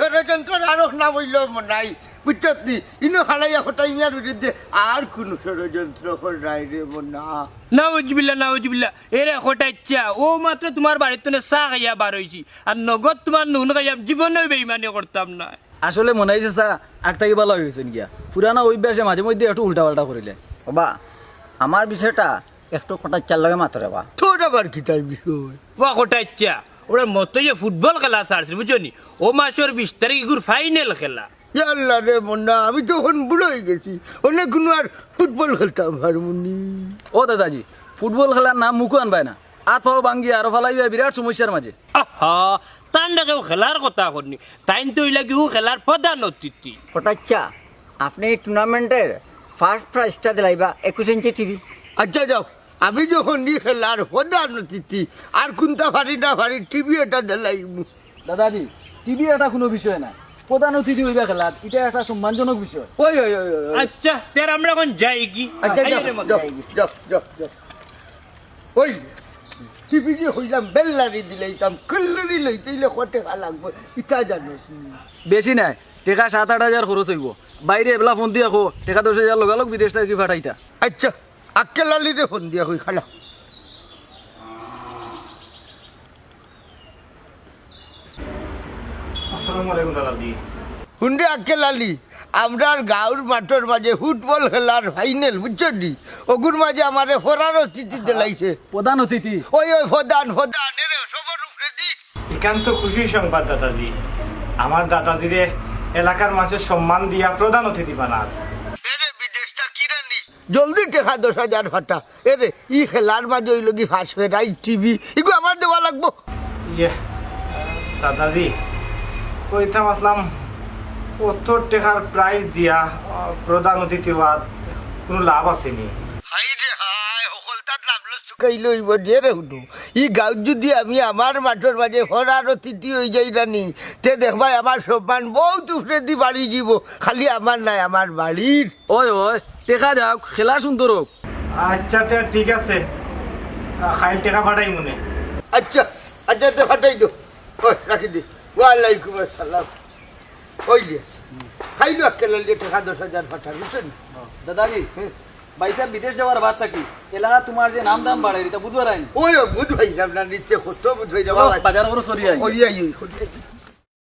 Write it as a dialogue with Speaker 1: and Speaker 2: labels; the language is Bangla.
Speaker 1: ষড়যন্ত্র আরও নাম হইল নাই। বুঝছত নি ইনো হালাইয়া হটাই মিয়ার বিরুদ্ধে আর কোন ষড়যন্ত্র নাই রে মনা
Speaker 2: নাউজবিল্লা নাউজবিল্লা এরে হঠাচ্ছা ও মাত্র তোমার বাড়ির তো চা খাইয়া বার হয়েছি আর নগদ তোমার নুন খাইয়া জীবনের বেইমানি করতাম না।
Speaker 3: আসলে মনে হয়েছে স্যার আগতাকি ভালো হয়েছেন গিয়া। পুরানা অভ্যাসে মাঝে মধ্যে একটু উল্টা পাল্টা করিলে।
Speaker 4: বাবা আমার বিষয়টা একটু চাল লাগে মাত্র বা
Speaker 1: তোর আবার কি তার বিষয়?
Speaker 2: বা হঠাচ্ছা ওরা মতো যে ফুটবল খেলা ছাড়ছে বুঝছ নি ও মাসের বিশ তারিখ এগুর ফাইনাল খেলা
Speaker 1: আল্লাহ রে মন্না আমি তখন বুড়ো হয়ে গেছি অনেক আর ফুটবল খেলতাম হারমোনি
Speaker 3: ও দাদাজি ফুটবল খেলার নাম মুখও আনবায় না। আত পাও ভাঙ্গি আরও ফালাই যায় বিরাট সমস্যার মাঝে।
Speaker 2: না কেউ খেলার কথা করনি তাই তো ইলা কেউ খেলার প্রধান অতিথি।
Speaker 4: কটাচ্ছা আপনি এই টুর্নামেন্টের ফার্স্ট প্রাইজটা দিলাইবা একুশ ইঞ্চি টিভি
Speaker 1: আচ্ছা যাও। আমি যখন নি খেলার প্রধান অতিথি আর কোনটা ভারি না ভারি টিভি এটা দিলাইব।
Speaker 3: দাদাজি টিভি এটা কোনো বিষয় না। প্রধান অতিথি হইবা খেলাত এটা একটা সম্মানজনক বিষয়।
Speaker 1: ওই ওই ওই
Speaker 2: আচ্ছা তের আমরা এখন যাই কি?
Speaker 1: আচ্ছা যাও। যাও যাও যাও ওই টিভি যে হইলাম বেল্লারি দিলাইতাম কল্লারি লইতেইলে কটে খা লাগবে ইটা জানোস
Speaker 3: বেশি নাই টেকা সাত আট হাজার খরচ হইব। বাইরে এবেলা ফোন দিয়ে রাখো টেকা দশ হাজার লগালগ বিদেশ থেকে ফাটাইতা
Speaker 1: আচ্ছা। আক্কেলালি রে ফোন দিয়া হই খালা।
Speaker 5: আসসালামু আলাইকুম দাদাজি।
Speaker 1: হুন্ডে আক্কেলালি আমরার গাঁর মাঠের মাঝে ফুটবল খেলার ফাইনাল বুঝছ ওগুর মাঝে আমারে ফরার অতিথি দিলাইছে।
Speaker 3: প্রধান অতিথি?
Speaker 1: ওই ওই এরে সবার উপরে দি।
Speaker 5: একান্ত খুশি সংবাদ দাদাজি। আমার দাদাজিরে এলাকার মানুষের সম্মান দিয়া প্রধান অতিথি বানার
Speaker 1: জলদি টেকা দশ হাজার ফাটা এরে ই খেলার মাঝে ওই লগি ফাঁস ফেরাই টিভি এগুলো আমার দেওয়া লাগবো।
Speaker 5: ইয়ে দাদাজি, কইতাম আসলাম কত টাকার প্রাইস দিয়া প্রধান অতিথি কোনো লাভ আসেনি।
Speaker 1: সকলতাত লাভলো চুকাই লইব দিয়ে রে ই গাঁৱত যদি আমি আমার মাঠের মাঝে ফরার অতিথি হয়ে যাই রানি তে দেখবাই আমার সম্মান বহুত উপরে দি বাড়ি যাব। খালি আমার নাই আমার বাড়ির।
Speaker 3: ওই ওই টেকা যাও খেলা সুন্দর হোক
Speaker 5: আচ্ছা তে ঠিক আছে। খাইল টাকা পাঠাই মনে।
Speaker 1: আচ্ছা আচ্ছা তো ফাটাই দো ওই রাখি দি। ওয়ালাইকুম আসসালাম। ওই যে খাইলো দিয়ে টাকা দশ হাজার ফাটা বুঝছেন?
Speaker 3: দাদাজি বাইসা বিদেশ যাওয়ার বার্তা কি? এলাকা তোমার যে নাম দাম বাড়ে এটা বুধবার আইন?
Speaker 1: ওই বুধ ভাই না নিচে কত বুধ ভাই যাবা
Speaker 3: বাজার করে সরি আই।